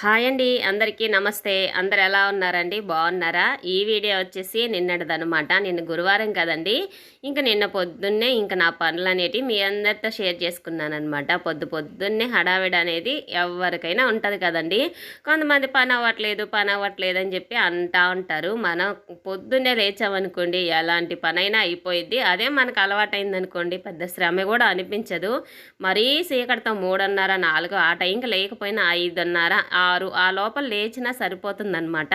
Hi అండి అందరికీ నమస్తే. అందరు ఎలా ఉన్నారండి? బాగున్నారా? ఈ వీడియో వచ్చేసి నిన్నటిదనమాట నిన్న గురువారం కదండి. ఇంకా నిన్న పొద్దున్నే ఇంకా నా పనులు అనేటివి మీ అందరితో షేర్ చేసుకున్నానమాట పొద్దు పొద్దున్నే హడావిడి అనేది ఎవరికైనా ఉంటుంది కదండి. కొంతమంది పని అవ్వట్లేదు పని అవ్వట్లేదు అని చెప్పి అంటా ఉంటారు. మనం పొద్దున్నే లేచామనుకోండి ఎలాంటి పనైనా అయిపోయింది అదే మనకు అలవాటైందనుకోండి పెద్ద శ్రమ కూడా అనిపించదు. మరీ చీకటితో మూడున్నర నాలుగు ఆ టైంకి లేకపోయినా ఐదున్నర ఆరు ఆ లోపల లేచినా సరిపోతుందనమాట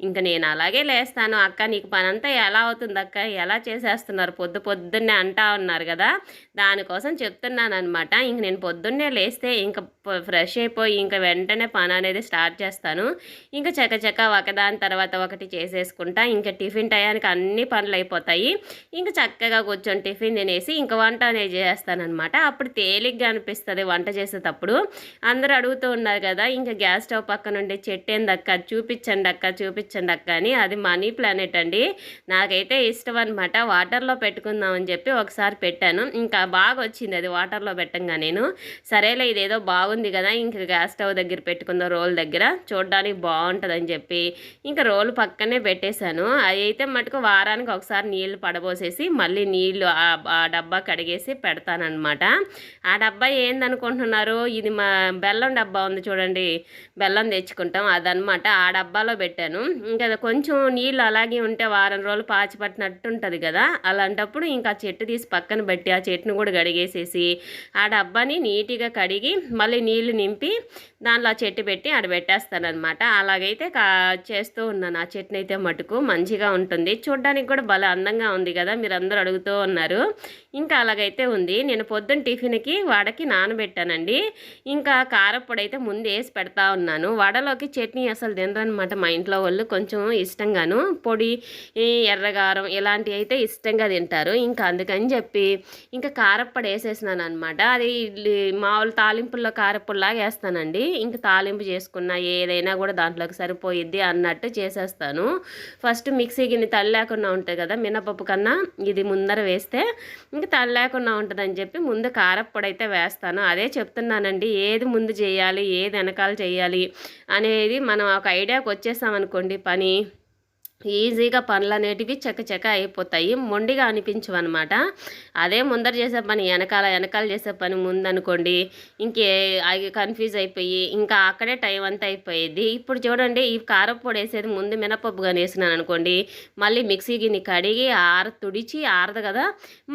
ఇంకా నేను అలాగే లేస్తాను. అక్క నీకు పనంతా ఎలా అవుతుంది అక్క ఎలా చేసేస్తున్నారు? పొద్దు పొద్దున్నే అంటా ఉన్నారు కదా? దానికోసం చెప్తున్నాను అనమాట ఇంక నేను పొద్దున్నే లేస్తే ఇంకా ఫ్రెష్ అయిపోయి ఇంకా వెంటనే పని అనేది స్టార్ట్ చేస్తాను. ఇంకా చకచక ఒకదాని తర్వాత ఒకటి చేసేసుకుంటా. ఇంకా టిఫిన్ టయానికి అన్ని పనులు అయిపోతాయి. ఇంకా చక్కగా కూర్చొని టిఫిన్ తినేసి ఇంకా వంట అనేది చేస్తానమాట అప్పుడు తేలిగ్గా అనిపిస్తుంది వంట చేసేటప్పుడు. అందరూ అడుగుతూ ఉన్నారు కదా ఇంకా గ్యాస్ స్టవ్ పక్కన ఉండే చెట్టు ఏందక్క చూపించండి అక్క చూపించండి అక్క అని. అది మనీ ప్లానెట్ అండి. నాకైతే ఇష్టం అనమాట వాటర్లో పెట్టుకుందాం అని చెప్పి ఒకసారి పెట్టాను. ఇంకా బాగా వచ్చింది అది వాటర్లో పెట్టంగా నేను. సరేలే ఇదేదో బాగుంది కదా ఇంకా గ్యాస్ స్టవ్ దగ్గర పెట్టుకుందాం రోల్ దగ్గర. చూడడానికి బాగుంటుందని చెప్పి ఇంకా రోల్ పక్కనే పెట్టేశాను. అది అయితే మటుకు వారానికి ఒకసారి నీళ్ళు పడబోసేసి మళ్ళీ నీళ్ళు ఆ- ఆ డబ్బా కడిగేసి పెడతానమాట ఆ డబ్బా ఏందనుకుంటున్నారు? ఇది మా బెల్లం డబ్బా ఉంది చూడండి. బెల్లం తెచ్చుకుంటాం అదనమాట ఆ డబ్బాలో పెట్టాను. ఇంకా అది కొంచెం నీళ్ళు అలాగే ఉంటే వారం రోజులు పాచి పట్టినట్టు ఉంటుంది కదా. అలాంటప్పుడు ఇంకా చెట్టు తీసి పక్కన పెట్టి ఆ చెట్టును కూడా కడిగేసేసి ఆ డబ్బాని నీట్గా కడిగి మళ్ళీ నీళ్ళు నింపి దానిలో ఆ చెట్టు పెట్టి ఆడ పెట్టేస్తానమాట అలాగైతే కా చేస్తూ ఉన్నాను. ఆ చెట్టుని అయితే మటుకు మంచిగా ఉంటుంది. చూడ్డానికి కూడా భలే అందంగా ఉంది కదా మీరు అందరూ అడుగుతూ ఉన్నారు. ఇంకా అలాగైతే ఉంది. నేను పొద్దున్న టిఫిన్కి వాడకి నానబెట్టానండి. ఇంకా కారప్పొడి అయితే ముందు వేసి పెడతా ఉన్నాను. వడలోకి చట్నీ అసలు తినరనమాట మా ఇంట్లో వాళ్ళు. కొంచెం ఇష్టంగాను పొడి ఎర్రగారం ఇలాంటివి అయితే ఇష్టంగా తింటారు. ఇంకా అందుకని చెప్పి ఇంకా కారప్పొడి వేసేసినాను అనమాట అది ఇడ్లీ మామూలు తాలింపుల్లో కారప్పొడిలాగా వేస్తానండి. ఇంక తాలింపు చేసుకున్న ఏదైనా కూడా దాంట్లోకి సరిపోయిద్ది అన్నట్టు చేసేస్తాను. ఫస్ట్ మిక్సీ గిన్నె తల్లి లేకుండా ఉంటుంది కదా మినపప్పు కన్నా ఇది ముందర వేస్తే ఇంక తల్లి లేకుండా ఉంటుందని చెప్పి ముందు కారప్పొడి అయితే వేస్తాను. అదే చెప్తున్నానండి ఏది ముందు చేయాలి ఏది వెనకాల చేయాలి అనేది మనం ఒక ఐడియాకి వచ్చేసామనుకోండి పని ఈజీగా పనులు అనేటివి చకచక అయిపోతాయి. మొండిగా అనిపించవు అనమాట అదే ముందర చేసే పని వెనకాల వెనకాల చేసే పని ముందనుకోండి ఇంకే అవి కన్ఫ్యూజ్ అయిపోయి ఇంకా అక్కడే టైం అంతా అయిపోయేది. ఇప్పుడు చూడండి ఈ కారప్పొడి వేసేది ముందు మినపప్పు కానీ వేసినాను అనుకోండి మళ్ళీ మిక్సీ గిన్నె కడిగి ఆర తుడిచి ఆరదు కదా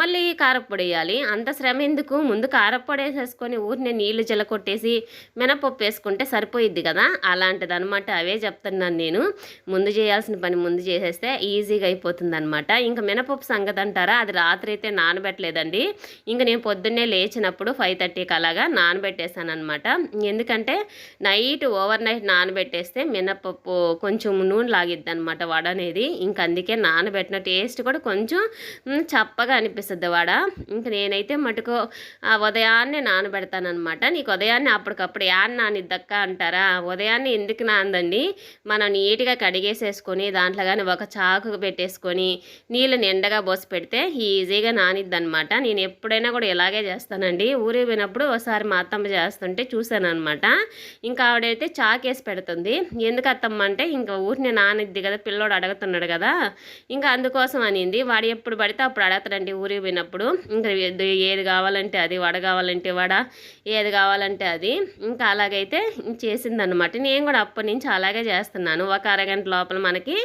మళ్ళీ కారపొడి వేయాలి. అంత శ్రమ ఎందుకు? ముందు కారపొడి వేసేసుకొని ఊరినే నీళ్ళు జలకొట్టేసి మినపప్పు వేసుకుంటే సరిపోయిద్ది కదా. అలాంటిది అనమాట అవే చెప్తున్నాను నేను. ముందు చేయాల్సిన పని ముందు చేసేస్తే ఈజీగా అయిపోతుంది అనమాట ఇంకా మినపప్పు సంగతి అంటారా? అది రాత్రి అయితే నానబెట్టలేదండి. ఇంకా నేను పొద్దున్నే లేచినప్పుడు ఫైవ్ థర్టీకి అలాగా నానబెట్టేశాను అనమాట ఎందుకంటే నైట్ ఓవర్ నైట్ నానబెట్టేస్తే మినపప్పు కొంచెం నూనె లాగిద్ది అనమాట వడ అనేది. ఇంకా అందుకే నానబెట్టిన టేస్ట్ కూడా కొంచెం చప్పగా అనిపిస్తుంది వడ. ఇంక నేనైతే మటుకు ఆ ఉదయాన్నే నానబెడతాను అనమాట నీకు ఉదయాన్నే అప్పటికప్పుడు యాన్ నానిద్దక్క అంటారా? ఉదయాన్నే ఎందుకు నాందండి? మనం నీట్గా కడిగేసేసుకొని దాంట్లో కానీ ఒక చాకు పెట్టేసుకొని నీళ్ళు నిండగా పోసి పెడితే ఈజీగా నానిద్ది అనమాట నేను ఎప్పుడైనా కూడా ఇలాగే చేస్తానండి. ఊరికి పోయినప్పుడు ఒకసారి మా అత్తమ్మ చేస్తుంటే చూశాను అనమాట ఇంకా ఆవిడైతే చాకేసి పెడుతుంది. ఎందుకు అత్తమ్మ అంటే ఇంకా ఊరిని నానిద్ది కదా పిల్లోడు అడుగుతున్నాడు కదా. ఇంకా అందుకోసం అనింది. వాడు ఎప్పుడు పడితే అప్పుడు అడగతాడండి ఊరికి పోయినప్పుడు. ఇంకా ఏది ఏది కావాలంటే అది వడ కావాలంటే వడ ఏది కావాలంటే అది. ఇంకా అలాగైతే చేసిందనమాట నేను కూడా అప్పటి నుంచి అలాగే చేస్తున్నాను. ఒక అరగంట లోపల మనకి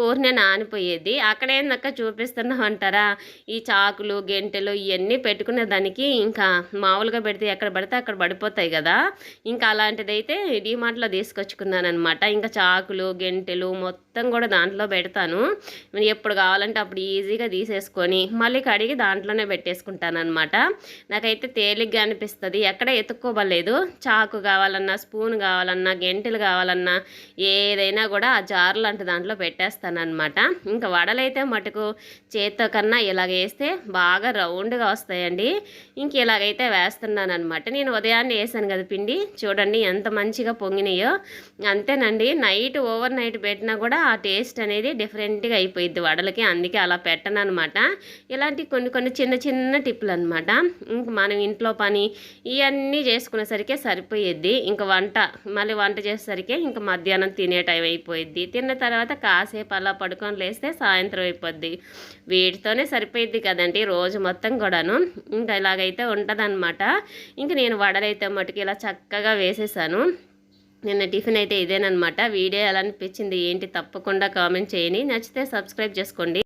ఊరినే నానిపోయేది. అక్కడేందక్క చూపిస్తున్నావు అంటారా ఈ చాకులు గెంటెలు ఇవన్నీ పెట్టుకునే దానికి ఇంకా మామూలుగా పెడితే ఎక్కడ పడితే అక్కడ పడిపోతాయి కదా. ఇంకా అలాంటిదైతే డిమార్ట్లో తీసుకొచ్చుకున్నాను అనమాట ఇంకా చాకులు గెంటెలు మొత్తం కూడా దాంట్లో పెడతాను. ఎప్పుడు కావాలంటే అప్పుడు ఈజీగా తీసేసుకొని మళ్ళీ కడిగి దాంట్లోనే పెట్టేసుకుంటాను అనమాట నాకైతే తేలిగ్గా అనిపిస్తుంది. ఎక్కడ ఎత్తుక్కోవలేదు చాకు కావాలన్నా స్పూన్ కావాలన్నా గెంటెలు కావాలన్నా ఏదైనా కూడా ఆ జార్ లాంటి దాంట్లో పెట్టేస్తాను. వేస్తానమాట ఇంకా వడలైతే మటుకు చేత్తో కన్నా ఇలాగ వేస్తే బాగా రౌండ్గా వస్తాయండి. ఇంక ఇలాగైతే వేస్తున్నాను అనమాట నేను ఉదయాన్నే వేసాను కదా పిండి. చూడండి ఎంత మంచిగా పొంగినాయో. అంతేనండి నైట్ ఓవర్ నైట్ పెట్టినా కూడా ఆ టేస్ట్ అనేది డిఫరెంట్గా అయిపోయింది వడలకి. అందుకే అలా పెట్టను అనమాట ఇలాంటి కొన్ని కొన్ని చిన్న చిన్న టిప్పులు అనమాట ఇంక మనం ఇంట్లో పని ఇవన్నీ చేసుకునేసరికి సరిపోయేది ఇంకా వంట మళ్ళీ వంట చేసేసరికి ఇంకా మధ్యాహ్నం తినే టైం అయిపోయిద్ది. తిన్న తర్వాత కాసేపు అలా పడుకొని లేస్తే సాయంత్రం అయిపోద్ది. వీటితోనే సరిపోయిద్ది కదండి రోజు మొత్తం కూడాను. ఇంకా ఇలాగైతే ఉంటుందన్నమాట. ఇంకా నేను వడలైతే మటుకు ఇలా చక్కగా వేసేసాను. నిన్న టిఫిన్ అయితే ఇదేనమాట వీడియో ఎలా అనిపించింది ఏంటి తప్పకుండా కామెంట్ చేయండి. నచ్చితే సబ్స్క్రైబ్ చేసుకోండి.